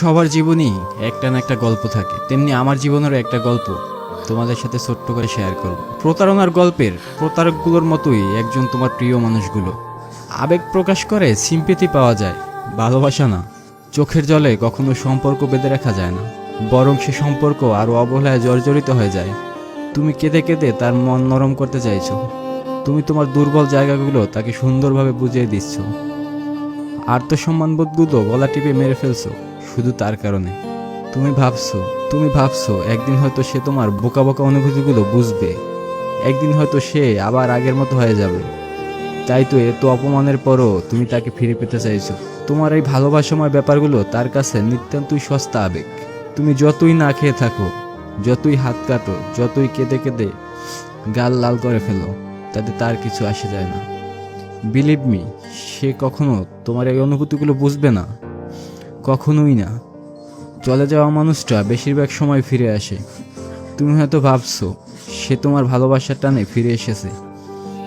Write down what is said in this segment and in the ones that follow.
সবার জীবনেই একটা না একটা গল্প থাকে। তেমনি আমার জীবনেরও একটা গল্প তোমাদের সাথে ছোট্ট করে শেয়ার করব। প্রতারণার গল্পের প্রতারকগুলোর মতোই একজন তোমার প্রিয় মানুষগুলো। আবেগ প্রকাশ করে সিম্পেথি পাওয়া যায়, ভালোবাসা না। চোখের জলে কখনো সম্পর্ক বেঁধে রাখা যায় না। বরং সে সম্পর্ক আরও অবহেলায় জর্জরিত হয়ে যায়। তুমি কেঁদে কেঁদে তার মন নরম করতে চাইছো। তুমি তোমার দুর্বল জায়গাগুলো তাকে সুন্দরভাবে বুঝিয়ে দিচ্ছ। আত্মসম্মানবোধগুলো গলা টিপে মেরে ফেলছো। শুধু তার কারণে। তুমি ভাবছ তুমি ভাবছ, একদিন হয়তো সে তোমার বোকা বোকা অনুভূতিগুলো বুঝবে। একদিন হয়তো সে আবার আগের মতো হয়ে যাবে। তাই তো এত অপমানের পরও তুমি তাকে ফিরে পেতে চাইছো। তোমার এই ভালোবাসাময় ব্যাপারগুলো তার কাছে নিতান্তই সস্তা আবেগ। তুমি যতই না খেয়ে থাকো, যতই হাত কাটো, যতই কেঁদে কেঁদে গাল লাল করে ফেলো, তাতে তার কিছু আসে যায় না। বিলিভ মি সে কখনো তোমার এই অনুভূতিগুলো বুঝবে না। কখনোই না। চলে যাওয়া মানুষটা বেশিরভাগ সময় ফিরে আসে। তুমি হয়তো ভাবছ, সে তোমার ভালোবাসার টানে ফিরে এসেছে।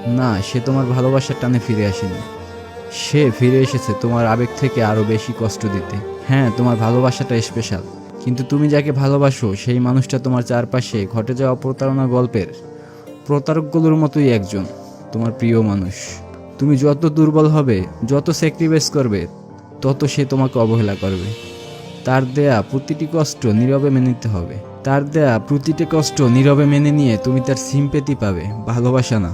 না, সে তোমার ভালোবাসার টানে ফিরে আসেনি। সে ফিরে এসেছে তোমার আবেগ থেকে আরও বেশি কষ্ট দিতে। হ্যাঁ তোমার ভালোবাসাটা স্পেশাল কিন্তু তুমি যাকে ভালোবাসো, সেই মানুষটা তোমার চারপাশে ঘটে যাওয়া প্রতারণা গল্পের প্রতারকগুলোর মতোই একজন, তোমার প্রিয় মানুষ। তুমি যত দুর্বল হবে, যত স্যাক্রিফাইস করবে তত সে তোমাকে অবহেলা করবে। তার দেয়া প্রতিটি কষ্ট নীরবে মেনে নিতে হবে। তার দেয়া প্রতিটি কষ্ট নীরবে মেনে নিয়ে তুমি তার সিম্পেতি পাবে। ভালোবাসা না।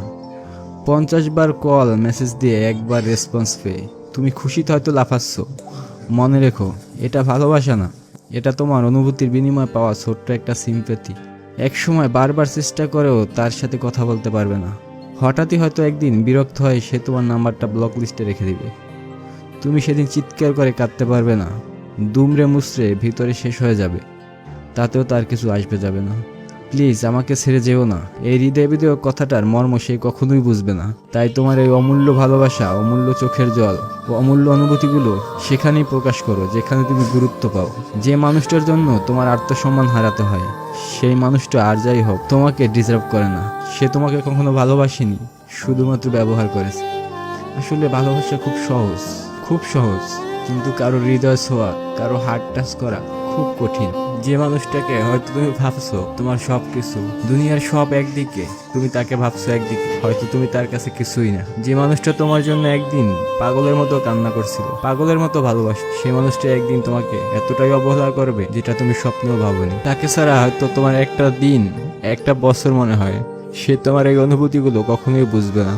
পঞ্চাশ বার কল মেসেজ দিয়ে একবার রেসপন্স পেয়ে তুমি খুশিতে হয়তো লাফাচ্ছ। মনে রেখো, এটা ভালোবাসা না। এটা তোমার অনুভূতির বিনিময়ে পাওয়া ছোট্ট একটা সিম্পেতি এক সময় বারবার চেষ্টা করেও তার সাথে কথা বলতে পারবে না। হঠাৎই হয়তো একদিন বিরক্ত হয়ে সে তোমার নাম্বারটা ব্লক লিস্টে রেখে দিবে। তুমি সেদিন চিৎকার করে কাঁদতে পারবে না। দুমড়ে মুচড়ে ভিতরে শেষ হয়ে যাবে। তাতেও তার কিছু আসবে যাবে না। প্লিজ, আমাকে ছেড়ে যেও না। এই হৃদয় বিদয় কথাটার মর্ম সে কখনোই বুঝবে না। তাই তোমার এই অমূল্য ভালোবাসা, অমূল্য চোখের জল ও অমূল্য অনুভূতিগুলো সেখানেই প্রকাশ করো, যেখানে তুমি গুরুত্ব পাও। যে মানুষটার জন্য তোমার আত্মসম্মান হারাতে হয়, সেই মানুষটা আর যাই হোক, তোমাকে ডিজার্ভ করে না। সে তোমাকে কখনো ভালোবাসেনি, শুধুমাত্র ব্যবহার করেছে। আসলে ভালোবাসা খুব সহজ। খুব সহজ, কিন্তু কারও হৃদয় ছোঁয়া, কারও হার্ট টাচ করা খুব কঠিন। যে মানুষটাকে হয়তো তুমি ভাবছ তোমার সব কিছু দুনিয়ার সব একদিকে, তুমি তাকে ভাবছ একদিকে, হয়তো তুমি তার কাছে কিছুই না। যে মানুষটা তোমার জন্য একদিন পাগলের মতো কান্না করছিল, পাগলের মতো ভালোবাসো সেই মানুষটা একদিন তোমাকে এতটাই অবহেলা করবে যেটা তুমি স্বপ্নেও ভাবনি। তাকে ছাড়া হয়তো তোমার একটা দিন, একটা বছর মনে হয়, সে তোমার এই অনুভূতিগুলো কখনোই বুঝবে না।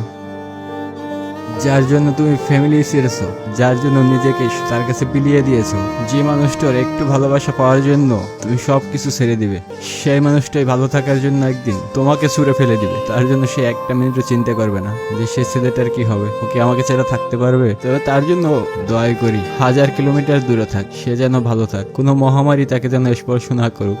যার জন্য তুমি ফ্যামিলি ছেড়েছো, যার জন্য নিজেকে তার কাছে বিলিয়ে দিয়েছ। যে মানুষটার একটু ভালোবাসা পাওয়ার জন্য তুমি সব কিছু ছেড়ে দিবে। সেই মানুষটাই ভালো থাকার জন্য একদিন তোমাকে ছুঁড়ে ফেলে দিবে। তার জন্য সে একটা মিনিটও চিন্তা করবে না যে সে ছেলেটার কি হবে। ওকে আমাকে ছেড়ে থাকতে পারবে? তবে তার জন্য দয়া করি, হাজার কিলোমিটার দূরে থাক, সে যেন ভালো থাক। কোনো মহামারী তাকে যেন স্পর্শ না করুক।